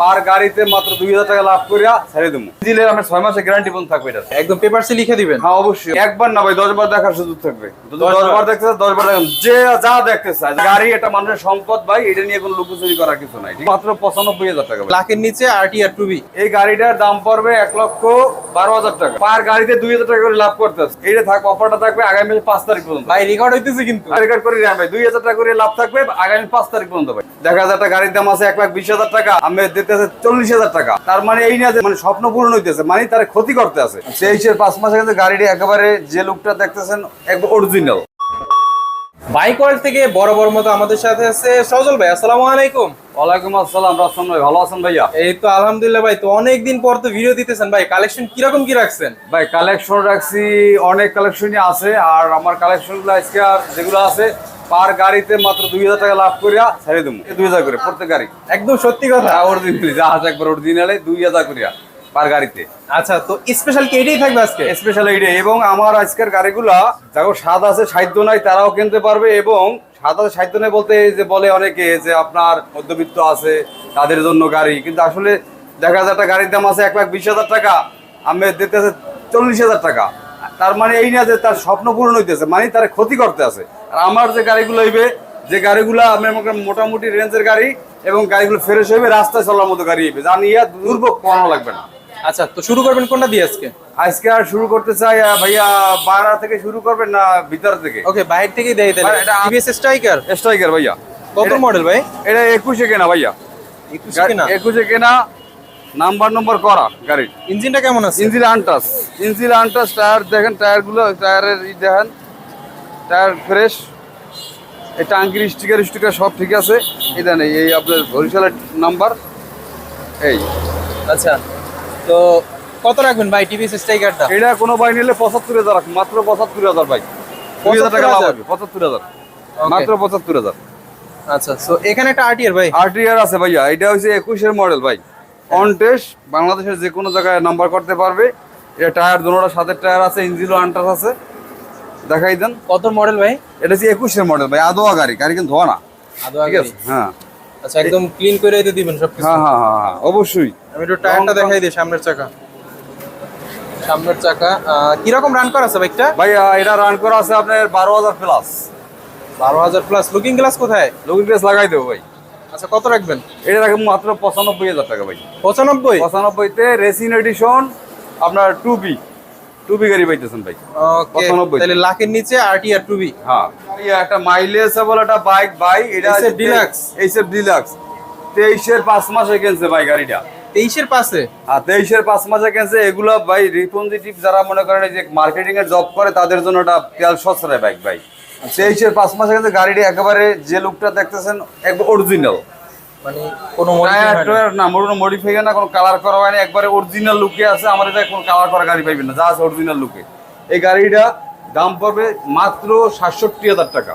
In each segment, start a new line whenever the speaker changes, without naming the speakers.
পার গাড়িতে মাত্র দুই হাজার টাকা লাভ করিয়া ছেড়ে দেবো দিলে আমার ছয় মাসের গ্যারান্টি পর্যন্ত থাকবে এটা।
একদম পেপারসে লিখে দিবেন?
হ্যাঁ অবশ্যই। একবার না ভাই দশ বার দেখার সুযোগ থাকবে।
দশ বার।
দেখতে চায়, দশ বার দেখেন। যে যা দেখতে চায়। গাড়ি এটা মানুষের সম্পদ ভাই এটা নিয়ে কোনো লুকোচুরি করার কিছু নাই মাত্র পঁচানব্বই হাজার টাকা।
লাখের নিচে আরটি আর টুবি
এই গাড়িটার দাম পড়বে এক লক্ষ বারো হাজার টাকা। পার গাড়িতে দুই হাজার টাকা করে লাভ করতে এইটা থাকবে অফারটা থাকবে আগামী মাসে পাঁচ তারিখ পর্যন্ত।
ভাই রেকর্ড হইতেছে কিন্তু।
রেকর্ড করে ভাই দুই হাজার টাকা করে লাভ থাকবে আগামী পাঁচ তারিখ পর্যন্ত ভাই। দেখা যায় একটা গাড়ির দাম আছে এক লাখ বিশ হাজার টাকা। আমি আছে চল্লিশ হাজার টাকা। তার মানে এই না যে মানে স্বপ্ন পূরণ হইতেছে মানে তার ক্ষতি করতে আছে। হিসেবে পাঁচ মাসে কিন্তু গাড়িটি একেবারে যে লুকটা দেখতেছেন একবার অরিজিনাল
বাইক ওয়ার্ল্ড থেকে বড় বড় মতো আমাদের সাথে আছে সজল ভাই আসসালামু আলাইকুম।
ওয়ালাইকুম আসসালাম রাসন ভাই ভালো আছেন ভাইয়া?
এই তো আলহামদুলিল্লাহ ভাই তো অনেক দিন পর তো ভিডিও দিতেছেন ভাই কালেকশন কীরকম কি রাখছেন?
ভাই কালেকশন রাখছি অনেক কালেকশনই আছে আর আমার কালেকশনগুলো আজকে আর যেগুলো আছে পার গাড়িতে মাত্র দুই হাজার টাকা লাভ করিয়া ছেড়ে দেবো দুই হাজার করে প্রত্যেক গাড়ি।
একদম সত্যি কথা।
অরিজিনালি জাহাজ একবার অরিজিনালে দুই হাজার করিয়া পার গাড়িতে।
আচ্ছা তো স্পেশাল কি এটাই থাকবে আজকে?
স্পেশাল এইটা এবং আমার আজকের গাড়িগুলা যারা স্বাদ আছে সাহিত্য নাই তারাও কিনতে পারবে এবং স্বাদ আছে সাহিত্য নেই বলতে এই যে বলে অনেকে যে আপনার মধ্যবিত্ত আছে তাদের জন্য গাড়ি। কিন্তু আসলে দেখা যায় একটা গাড়ির দাম আছে এক লাখ বিশ হাজার টাকা আমি দিতে আছে চল্লিশ হাজার টাকা। তার মানে এই না যে তার স্বপ্ন পূরণ হইতেছে মানে তার ক্ষতি করতে আছে। আর আমার যে গাড়িগুলো হইবে যে গাড়িগুলো আমি আমাকে মোটামুটি রেঞ্জের গাড়ি এবং গাড়িগুলো ফ্রেশ হইবে রাস্তায় চলার মতো গাড়ি হইবে যা নিয়ে দুর্ভোগ করানো লাগবে না।
আচ্ছা তো শুরু করবেন কোনটা দিয়ে আজকে?
আজকে আর শুরু করতে চাই ভাইয়া বাড়া থেকে শুরু করবেন না ভিতর থেকে?
ওকে বাইরে থেকেই দেই তাহলে।
এটা-
টিভিএস স্ট্রাইকার?
স্ট্রাইকার ভাইয়া।
কত মডেল ভাই?
এটা একুশে কেনা ভাইয়া।
একুশে কিনা?
একুশে কেনা নাম্বার নম্বর করা গাড়ির
ইঞ্জিনটা কেমন আছে?
Engine untouched engine untouched tyre দেখেন টায়ারগুলো টায়ারের ই দেখেন। টায়ার ফ্রেশ এই টাঙ্কির স্টিকার স্টিকার সব ঠিক আছে। এই দেন এই- আপনার বরিশালের নাম্বার এই।
আচ্ছা তো কত রাখবেন ভাই টিভিএস স্ট্রাইকারটা
এটা কোনো বাই নিলে পঁচাত্তর হাজার মাত্র পঁচাত্তর হাজার ভাই। দুই হাজার? টাকা লাভ হবে পঁচাত্তর হাজার। মাত্র পঁচাত্তর হাজার।
আচ্ছা তো এখানে একটা আরটিআর ভাই।
আরটিআর আছে ভাইয়া এটা হচ্ছে একুশের মডেল ভাই। অন টেস্ট বাংলাদেশের যে কোনো জায়গায় নাম্বার করতে পারবে। এটা টায়ার দুটোটা সাথে টায়ার আছে ইঞ্জিনও আন্টাস আছে। দেখাই দেন।
কত মডেল ভাই?
এটা হচ্ছে একুশের মডেল ভাই আদোয়া গাড়ি গাড়ি কিন্তু ধোয়া না।
আদো
ঠিক
আগে
আছে হ্যাঁ।
আচ্ছা একদম ক্লিন করে দিয়ে দিবেন সব কিছু
হ্যাঁ হ্যাঁ হ্যাঁ হ্যাঁ, অবশ্যই।
আমি একটু টায়ারটা দেখাই দিই সামনের চাকা। সামনের চাকা আহ, কীরকম রান করা আছে বাইকটা
ভাই এটা রান করা আছে আপনার বারো হাজার প্লাস
বারো হাজার প্লাস লুকিং গ্লাস কোথায়?
লুকিং গ্লাস লাগাই দেবো ভাই।
আচ্ছা কত রাখবেন?
এটা রাখব মাত্র পঁচানব্বই হাজার টাকা ভাই।
পঁচানব্বই?
পঁচানব্বইতে রেসিন এডিশন আপনার টু বি টু বি গাড়ি পাইতেছেন ভাই।
ওকে
95
তাহলে লাখের নিচে আরটি আর টুবি
হ্যাঁ। একটা মাইলেজ বলে একটা বাইক ভাই এটা
SF Deluxe।
এইসব ডিলাক্স তেইশের পাঁচ মাসে কিনছে ভাই গাড়িটা।
তেইশের পাশে
আর তেইশের পাঁচ মাসে কিনছে। এগুলো ভাই রিপোজিটিভ যারা মনে করেন যে মার্কেটিং এর জব করে তাদের জন্য এটা তেল সস্তায় বাইক ভাই। তেইশের পাঁচ মাসে কিনছে গাড়িটি একেবারে যে লুকটা দেখতেছেন একবার অরিজিনাল
মানে কোনো
টায়ার
modify হয়নি।
টায়ার না। কোনো মডিফাই না কোনো কালার করা হয়নি একবারে অরিজিনাল লুকে আছে আমার এটা কোনো কালার করা গাড়ি পাইবেন না যা আছে অরিজিনাল লুকে এই গাড়িটা দাম পড়বে মাত্র সাতষট্টি হাজার টাকা।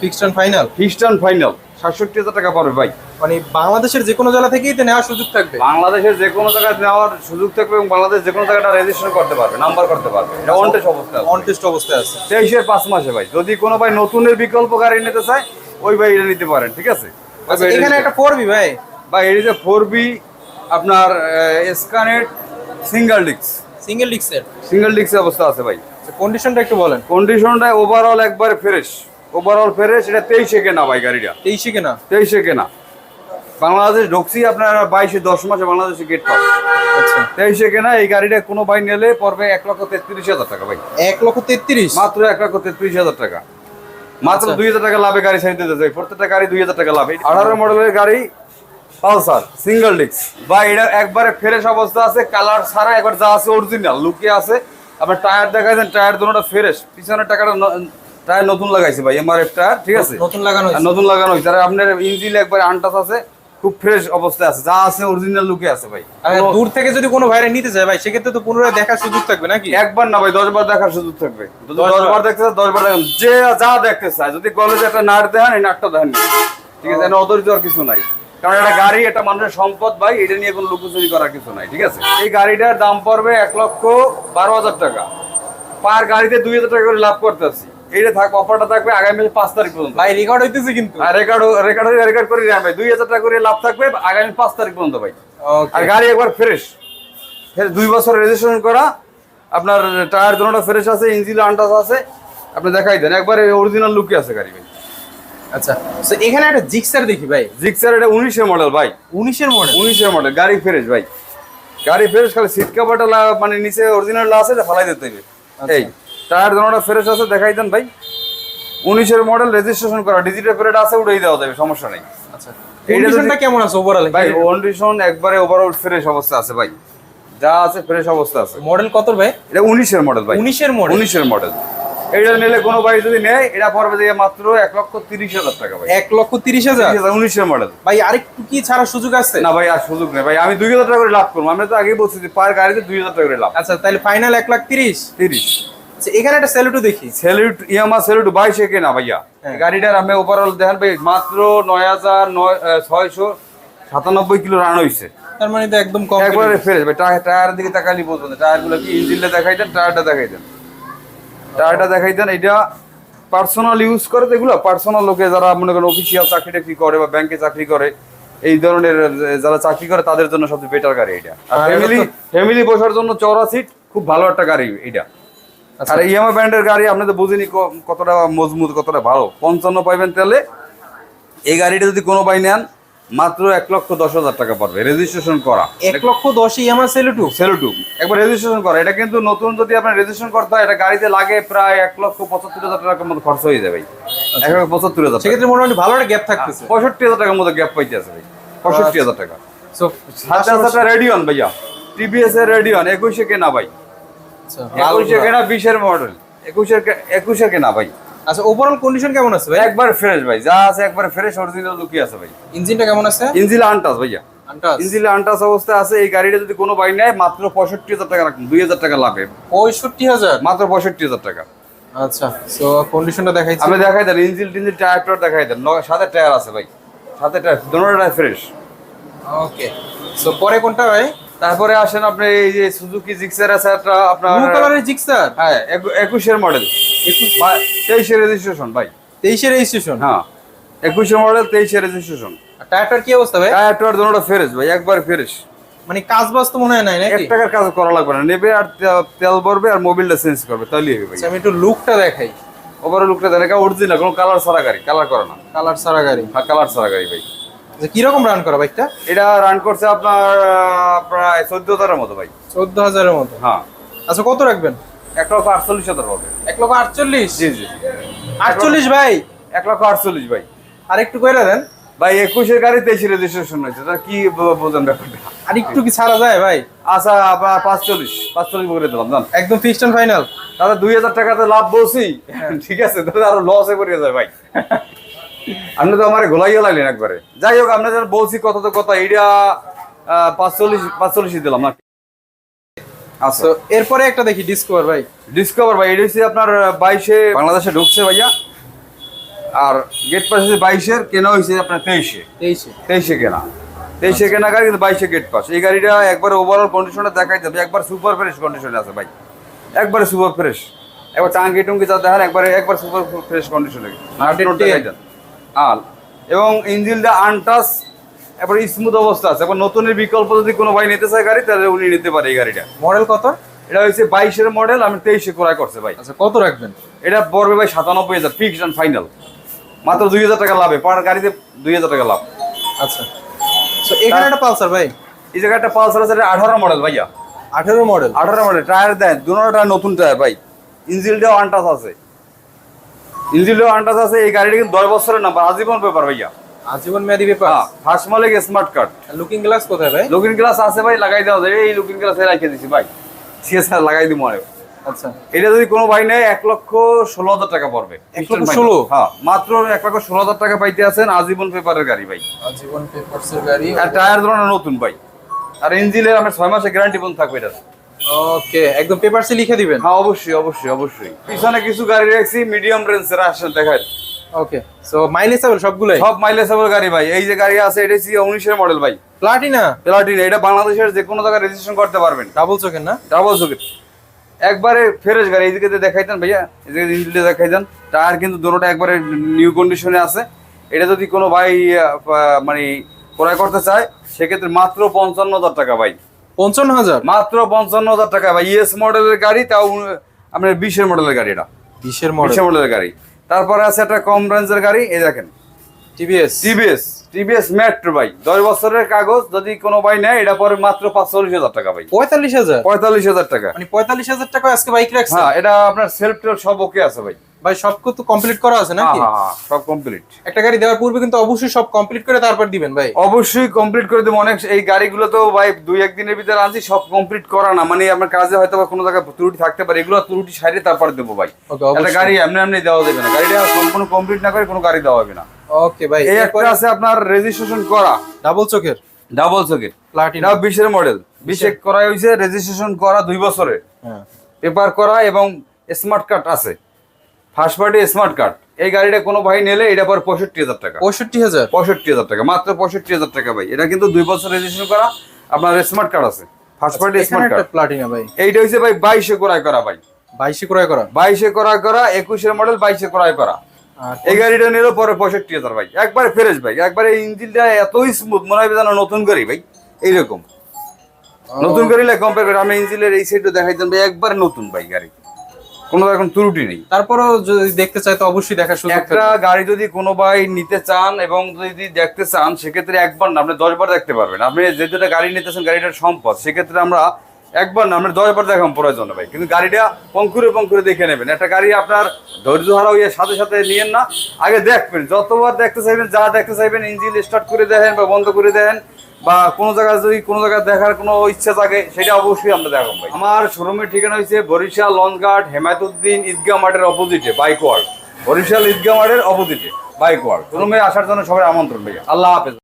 ফিক্সড এন্ড ফাইনাল
খ্রিস্টান ফাইনাল সাতষট্টি হাজার টাকা পড়বে ভাই।
মানে বাংলাদেশের যে কোনো জেলা থেকেই তো নেওয়ার সুযোগ থাকবে?
বাংলাদেশের যে কোনো জায়গায় নেওয়ার সুযোগ থাকবে এবং বাংলাদেশ যে কোনো জায়গাটা রেজিস্ট্রেশন করতে পারবে নাম্বার করতে পারবে। এটা অনটেস অবস্থা
অন টেস্ট অবস্থায় আছে।
তেইশের পাঁচ মাসে ভাই যদি কোনো ভাই নতুনের বিকল্প গাড়ি নিতে চায় ওই ভাই এটা নিতে পারেন ঠিক আছে?
আচ্ছা এখানে একটা ফোরবি ভাই।
ভাই এটি যে ফোর বি আপনার স্কানেট সিঙ্গেল ডিক্স
সিঙ্গেল ডিক্সের
সিঙ্গেল ডিক্স অবস্থা আছে ভাই।
কন্ডিশনটা একটু বলেন।
কন্ডিশনটা ওভারঅল একবারে ফ্রেশ ওভারঅল ফ্রেশ এটা তেইশে কেনা ভাই গাড়িটা।
তেইশে কেনা?
তেইশে কেনা। বাংলাদেশ ঢুকছি আপনার বাইশে দশ মাসে বাংলাদেশে গেট পাস
আচ্ছা।
তেইশে কেনা এই গাড়িটা কোনো ভাই নিলে পড়বে এক লক্ষ তেত্রিশ হাজার টাকা ভাই।
এক লক্ষ তেত্রিশ?
মাত্র এক লক্ষ তেত্রিশ হাজার টাকা। মাত্র
আচ্ছা।
দুই হাজার টাকা লাভে গাড়ি ছেড়ে দিতে চাই প্রত্যেকটা গাড়ি দুই হাজার টাকা লাভ। আঠারো মডেলের গাড়ি পালসার সিঙ্গেল ডিস্ক বা এটা একবারে ফ্রেশ অবস্থা আছে কালার ছাড়া একবার যা আছে অরিজিনাল লুকিয়ে আছে। আপনার টায়ার দেখা যায় টায়ার দুটোটা ফ্রেশ পিছনের টাকাটা টায়ার নতুন লাগাইছে ভাই এমআরএফ টায়ার ঠিক আছে?
নতুন লাগানো।
নতুন লাগানো হয়েছে। আর আপনার ইঞ্জিন একবার আনটাস আছে। খুব ফ্রেশ অবস্থায় আছে। যা আছে অরিজিনাল লুকে আছে ভাই।
আর দূর থেকে যদি কোনো ভাইরা নিতে চায় ভাই সেক্ষেত্রে তো পুনরায় দেখার সুযোগ থাকবে নাকি?
একবার না ভাই দশ বার দেখার সুযোগ থাকবে। যদি
দশ
দশ
বার।
বার দেখতে চায়, দশ বার দেখেন। যে যা দেখতে চায় যদি কলেজে একটা নাট দেখেন এই নাটটা দেখেন ঠিক আছে অধৈর্য আর কিছু নাই। কারণ এটা গাড়ি এটা মানুষের সম্পদ ভাই এটা নিয়ে কোনো লুকোচুরি করার কিছু নাই ঠিক আছে? এই গাড়িটার দাম পড়বে এক লক্ষ বারো হাজার টাকা। পার গাড়িতে দুই হাজার টাকা করে লাভ করতে পারছি এইটা থাকবে অফারটা থাকবে আগামী মাসে পাঁচ তারিখ পর্যন্ত।
ভাই রেকর্ড হইতেছে কিন্তু।
আর রেকর্ড রেকর্ড রেকর্ড করে ভাই। দুই হাজার টাকা করে লাভ থাকবে আগামী পাঁচ তারিখ পর্যন্ত ভাই। আর গাড়ি একবার ফ্রেশ দুই বছর রেজিস্ট্রেশন করা। আপনার টায়ার দুটোটা ফ্রেশ আছে ইঞ্জিন আন্টাস আছে। আপনি দেখাই দেন। একবারে অরিজিনাল লুকে আছে গাড়ি ভাই।
আচ্ছা তো এখানে একটা জিক্সার দেখি ভাই।
জিক্সার এটা উনিশের মডেল ভাই।
উনিশের মডেল
উনিশের মডেল গাড়ি ফ্রেশ ভাই। গাড়ি ফ্রেশ খালি সিট কাভারটা মানে নিচে অরিজিনাল আছে ফালাই দিতে হবে
আচ্ছা।
এই। টায়ার দুটোটা ফ্রেশ আছে দেখাই দেন ভাই। উনিশের মডেল রেজিস্ট্রেশন করা ডিজিটাল প্লেট আছে উঠেই দেওয়া যাবে সমস্যা নেই।
আচ্ছা কন্ডিশনটা কেমন আছে ওভারঅল
ভাই কন্ডিশন একবারে ওভারঅল ফ্রেশ অবস্থা আছে ভাই। যা আছে ফ্রেশ অবস্থা আছে।
মডেল কত ভাই?
এটা উনিশের মডেল ভাই।
উনিশের মডেল
উনিশের মডেল এইটা নিলে কোনো ভাই যদি নেয় এটা পড়বে যে মাত্র এক লক্ষ তিরিশ হাজার টাকা ভাই।
এক লক্ষ তিরিশ হাজার?
উনিশের মডেল
ভাই আরেকটু কি ছাড়ার সুযোগ আছে?
না ভাই আর সুযোগ নেই ভাই আমি দুই হাজার টাকা করে লাভ করব। আমি তো আগেই বলছি যে পার গাড়িতে দুই হাজার টাকা করে লাভ।
আচ্ছা তাহলে ফাইনাল এক লাখ তিরিশ?
তিরিশ।
এখানে একটা স্যালুটও দেখি।
সেলুট ইয়ামা সেলুট বাইশে কেনা ভাইয়া।
হ্যাঁ।
গাড়িটার আমি ওভারঅল দেখেন ভাই মাত্র নয় হাজার নয় ছয়শো সাতানব্বই কিলো রান হয়েছে
তার মানে একদম কম
একবারে ফ্রেশ ভাই টায়ার টায়ারের দিকে তাকালি বলতেন টায়ারগুলো কি ইঞ্জিনটা দেখাই দেন টায়ারটা দেখাই দেন। টায়ারটা দেখাই দেন এটা পার্সোনাল ইউজ করে তো এগুলো পার্সোনাল লোকে যারা মনে করেন অফিসিয়াল চাকরি টাকরি করে বা ব্যাংকে চাকরি করে এই ধরনের যারা চাকরি করে তাদের জন্য সবচেয়ে বেটার গাড়ি এটা। ফ্যামিলি ফ্যামিলি বসার জন্য চওড়া সিট খুব ভালো একটা গাড়ি এটা।
আচ্ছা।
আর ইয়ামা ব্র্যান্ডের গাড়ি আপনি তো বুঝিনি কতটা মজবুত কতটা ভালো। পঞ্চান্ন পাইবেন তেলে এই গাড়িটা যদি কোনো বাই নেন মাত্র এক লক্ষ দশ হাজার টাকা পড়বে। রেজিস্ট্রেশন করা।
এক লক্ষ দশই আমার সেলুটু
সেলুটু একবার রেজিস্ট্রেশন করা। এটা কিন্তু নতুন যদি আপনার রেজিস্ট্রেশন করতে হয় এটা গাড়িতে লাগে প্রায় এক লক্ষ পঁচাত্তর হাজার টাকার মতো খরচ হয়ে যাবে এক লক্ষ পঁচাত্তর হাজার
সেক্ষেত্রে মোটামুটি ভালো একটা গ্যাপ থাকতেছে।
পঁয়ষট্টি হাজার টাকার মতো গ্যাপ পাইতে আছে ভাই। পঁয়ষট্টি হাজার টাকা। আছে একটা রেডিয়ন ভাইয়া। টিভিএস এর রেডিয়ন একুশে কেনা ভাই।
আচ্ছা,
একুশে কেনা বিশের মডেল একুশের কে- একুশে কেনা ভাই।
আচ্ছা ওভারঅল কন্ডিশন কেমন আছে ভাই?
একবার ফ্রেশ ভাই যা আছে একবার ফ্রেশ অরিজিনাল লুকি আছে ভাই।
ইঞ্জিনটা কেমন আছে?
ইঞ্জিল আনটাস ভাইয়া। ইঞ্জিল আনটাস অবস্থায় আছে এই গাড়িটা যদি কোনো বাই নেয় মাত্র পঁয়ষট্টি হাজার টাকা রাখুন দুই হাজার টাকা লাভে।
পঁয়ষট্টি হাজার?
মাত্র পঁয়ষট্টি হাজার টাকা।
আচ্ছা সো কন্ডিশনটা দেখাইছি।
আমি দেখাই দেন ইঞ্জিল টিঞ্জিল টায়ার দেখাই দেন সাথে টায়ার আছে ভাই। সাথে টায়ার দুটোটা ফ্রেশ
ওকে সো পরে কোনটা ভাই?
তারপরে আসেন আপনি এই যে সুজুকি জিক্সার আছে একটা আপনার
ব্লু কালারের জিক্সার
হ্যাঁ একু- একুশের মডেল তেইশে রেজিস্ট্রেশন ভাই।
তেইশের রেজিস্ট্রেশন
হ্যাঁ একুশের মডেল তেইশে রেজিস্ট্রেশন
টায়ারটার কি অবস্থা ভাই?
টায়ার টায়ার দুটোটা ফ্রেশ ভাই একবার ফ্রেশ।
মানে কাজ বাজ তো মনে হয় নাই
এক
নাকি
টাকার কাজ করা লাগবে না নেবে আর তেল ভরবে আর মোবিলটা চেঞ্জ করবে তাহলেই হবে ভাই।
আচ্ছা, আমি একটু লুকটা দেখাই।
ওভারঅল লুকটা দেখা অরিজিনাল কোনো কালার ছাড়া গাড়ি কালার করে না।
কালার সারা গাড়ি।
হ্যাঁ কালার ছাড়া গাড়ি ভাই।
কীরকম রান করা বাইকটা
এটা রান করছে আপনার প্রায় চোদ্দ হাজারের মতো ভাই
চোদ্দ হাজারের মতো?
হ্যাঁ।
আচ্ছা কত রাখবেন?
এক লক্ষ আটচল্লিশ হাজার হবে।
এক লক্ষ আটচল্লিশ?
জি জি।
আটচল্লিশ ভাই?
এক লক্ষ আটচল্লিশ ভাই।
আর একটু কইরা দেন।
ভাই একুশের গাড়ি তেইশে রেজিস্ট্রেশন হয়েছে। তা কি বোঝেন ব্যাপারটা?
আর একটু কি ছাড়া যায় ভাই?
আচ্ছা আপনার পাঁচচল্লিশ পাঁচচল্লিশ করে দিলাম জান।
একদম ফিক্সড অ্যান্ড ফাইনাল
তাহলে দুই হাজার টাকাতে লাভ বলছি। ঠিক আছে তাহলে আরও লসে পড়ে যায় ভাই। আপনি তো আমার গোলাইয়া লাগলেন একবারে। যাই হোক আপনাদের বলছি কত তো কথা এইটা পাঁচচল্লিশ পাঁচচল্লিশই দিলাম না আচ্ছা।
এরপরে একটা দেখি ডিসকভার ভাই।
ডিসকভার ভাই এটা হচ্ছে আপনার বাইশে বাংলাদেশে ঢুকছে ভাইয়া। আর গেট পাস হচ্ছে বাইশের কেনা হয়েছে আপনার তেইশে।
তেইশে।
তেইশে কেনা। তেইশে কেনা গাড়ি কিন্তু বাইশে গেট পাস এই গাড়িটা একবার ওভারঅল কন্ডিশনে দেখাই যাবে একবার সুপার ফ্রেশ কন্ডিশনে আছে ভাই। একবারে সুপার ফ্রেশ একবার টাঙ্কি টুঙ্কি যা দেখেন একবারে একবার সুপার ফ্রেশ কন্ডিশনে আর এবং ইঞ্জিনটা আনটাস এবার স্মুথ অবস্থা আছে। এবার নতুনের বিকল্প যদি কোনো ভাই নিতে চায় গাড়ি তাহলে উনি নিতে পারে এই গাড়িটা।
মডেল কত?
এটা হচ্ছে বাইশের মডেল আমি তেইশে ক্রয় করছে ভাই।
আচ্ছা কত রাখবেন?
এটা পড়বে ভাই সাতানব্বই হাজার ফিক্সড অ্যান্ড ফাইনাল মাত্র দুই হাজার টাকা লাভে পার গাড়িতে দুই হাজার টাকা লাভ।
আচ্ছা। তো এখানে একটা পালসার ভাই?
এই জায়গায় একটা পালসার আছে এটা আঠারো মডেল ভাইয়া।
আঠেরো মডেল।
আঠারো মডেল টায়ার দেন দুটো টায়ার নতুন টায়ার ভাই। ইঞ্জিনটাও আনটাস আছে। আনটাস আছে এই গাড়িটা কিন্তু দশ বছরের নাম্বার আজীবন পেপার ভাইয়া।
আজীবন মেয়াদি পেপার
ফার্স্ট মালিক স্মার্ট কার্ড
লুকিং গ্লাস কোথায় ভাই?
লুকিং গ্লাস আছে ভাই লাগাই দেওয়া যায়। এই লুকিং গ্লাস রাখিয়ে দিছি ভাই। ঠিক আছে লাগাই দিব মনে
আচ্ছা।
এটা যদি কোনো ভাই নেয় এক লক্ষ ষোলো হাজার টাকা পড়বে।
ষোলো?
হ্যাঁ মাত্র এক লক্ষ ষোলো হাজার টাকা পাইতে আছেন আজীবন পেপারের গাড়ি ভাই।
আজীবন পেপারসের গাড়ি।
আর টায়ার ধরনের নতুন ভাই। আর ইঞ্জিনের আমার ছয় মাসের গ্যারান্টি বন্ধ থাকবে এটা
ওকে একদম পেপারসে লিখে দিবেন?
হ্যাঁ অবশ্যই অবশ্যই অবশ্যই। পিছনে কিছু গাড়ি রাখছি মিডিয়াম রেঞ্জের আসেন দেখায়
ওকে সো মাইলেজ হবে সবগুলাই?
সব মাইলেজেবল গাড়ি ভাই। এই যে গাড়ি আছে এটা হচ্ছে উনিশের মডেল ভাই।
প্লাটিনা
প্লাটিনা এটা বাংলাদেশের যে কোনো জায়গায় রেজিস্ট্রেশন করতে পারবেন।
ডাবল চোখের না?
ডাবল সকেট একবারে ফ্রেশ গাড়ি এইদিকে দেখাইতেন ভাইয়া। এদিকে ইঞ্জিনটা দেখাইতেন টায়ার কিন্তু দুটোটা একবারে নিউ কন্ডিশনে আছে। এটা যদি কোনো ভাই মানে ক্রয় করতে চায় সেক্ষেত্রে মাত্র পঞ্চান্ন হাজার টাকা ভাই।
পঞ্চান্ন হাজার?
মাত্র পঞ্চান্ন হাজার টাকা। ভাই ইএস মডেলের গাড়ি তাও আপনার বিশের মডেলের গাড়ি এটা।
বিশের মডেল?
বিশের মডেলের গাড়ি। তারপরে আছে একটা কম রেঞ্জের গাড়ি এই দেখেন।
টিভিএস?
টিভিএস টিভিএস মেট্রো ভাই। দশ বছরের কাগজ যদি কোনো ভাই নেয় এটা পরে মাত্র পাঁচচল্লিশ হাজার টাকা ভাই।
পঁয়তাল্লিশ হাজার?
পঁয়তাল্লিশ হাজার টাকা।
মানে পঁয়তাল্লিশ হাজার টাকা আজকে বাইক রাখছে
হ্যাঁ এটা আপনার সেলফ টেলফ সব ওকে আছে ভাই।
ভাই সব তো কমপ্লিট করা আছে
হ্যাঁ
নাকি?
হ্যাঁ হ্যাঁ, সব কমপ্লিট
একটা গাড়ি দেওয়ার পূর্বে কিন্তু অবশ্যই সব কমপ্লিট করে তারপর দিবেন ভাই।
অবশ্যই কমপ্লিট করে দেবো। অনেক এই গাড়িগুলো তো ভাই দুই একদিনের ভিতরে আনছি সব কমপ্লিট করা না। মানে আমার কাজে হয়তো কোনো জায়গায় ত্রুটি থাকতে পারে। এগুলো ত্রুটি সাইডে তারপর দেবো ভাই। একটা গাড়ি এমনি এমনি দেওয়া যাবে না। গাড়িটা সম্পূর্ণ কমপ্লিট না করে কোনো গাড়ি দেওয়া হবে না।
ওকে ভাই
এই একটা আছে আপনার রেজিস্ট্রেশন করা।
ডাবল চোখের?
ডাবল চোখে
প্লাটিনা
বিশের মডেল বিশে করা হয়েছে রেজিস্ট্রেশন করা দুই বছরে
হ্যাঁ।
পেপার করা এবং স্মার্ট কার্ড আছে। ফার্স্ট পার্টি স্মার্ট কার্ড এই গাড়িটা কোনো ভাই নিলে এটা পর পঁয়ষট্টি হাজার টাকা।
পঁয়ষট্টি হাজার?
পঁয়ষট্টি হাজার টাকা। মাত্র পঁয়ষট্টি হাজার টাকা ভাই। এটা কিন্তু দুই বছর রেজিস্ট্রেশন করা। আপনার স্মার্ট কার্ড আছে। First party smart card
Platina ভাই।
এইটা হচ্ছে ভাই বাইশে ক্রয় করা ভাই।
বাইশে ক্রয় করা?
বাইশে ক্রয় করা একুশের মডেল বাইশে ক্রয় করা। এই গাড়িটা নিল পরে পঁয়ষট্টি হাজার ভাই। একবারে ফ্রেশ ভাই। একবারে ইঞ্জিনটা এতই স্মুথ মনে হয় যেন নতুন গাড়ি ভাই। এইরকম। নতুন গাড়ি কম্পেয়ার করে আমি ইঞ্জিনের এই সাইডটা দেখাইতাম ভাই একবারে নতুন ভাই গাড়ি। কোনো রকম ত্রুটি নেই।
তারপরও যদি দেখতে চাই তো অবশ্যই দেখার সুযোগ
একটা গাড়ি যদি কোনো ভাই নিতে চান এবং যদি দেখতে চান সেক্ষেত্রে একবার না আপনি দশবার দেখতে পারবেন। আপনি যে দুটা গাড়ি নিতেছেন গাড়িটার সম্পদ সেক্ষেত্রে আমরা একবার না আমরা দশবার দেখাম প্রয়োজন ভাই। কিন্তু গাড়িটা পঙ্কুরে পঙ্কুরে দেখে নেবেন। একটা গাড়ি আপনার ধৈর্য হারা হয়ে সাথে সাথে নিয়েন না আগে দেখবেন যতবার দেখতে চাইবেন যা দেখতে চাইবেন ইঞ্জিন স্টার্ট করে দেখেন বা বন্ধ করে দেন বা কোনো জায়গায় যদি কোনো জায়গায় দেখার কোনো ইচ্ছা থাকে, সেটা অবশ্যই আমরা দেখাবো ভাই। আমার শোরুমের ঠিকানা হচ্ছে বরিশাল লঞ্চঘাট হেমায়তুদ্দিন ঈদগাহ মাঠের অপোজিটে বাইক ওয়ার্ল্ড বরিশাল ঈদগাহ মাঠের অপোজিটে বাইক ওয়ার্ল্ড শোরুমে আসার জন্য সবাই আমন্ত্রণ ভাইয়া। আল্লাহ হাফেজ।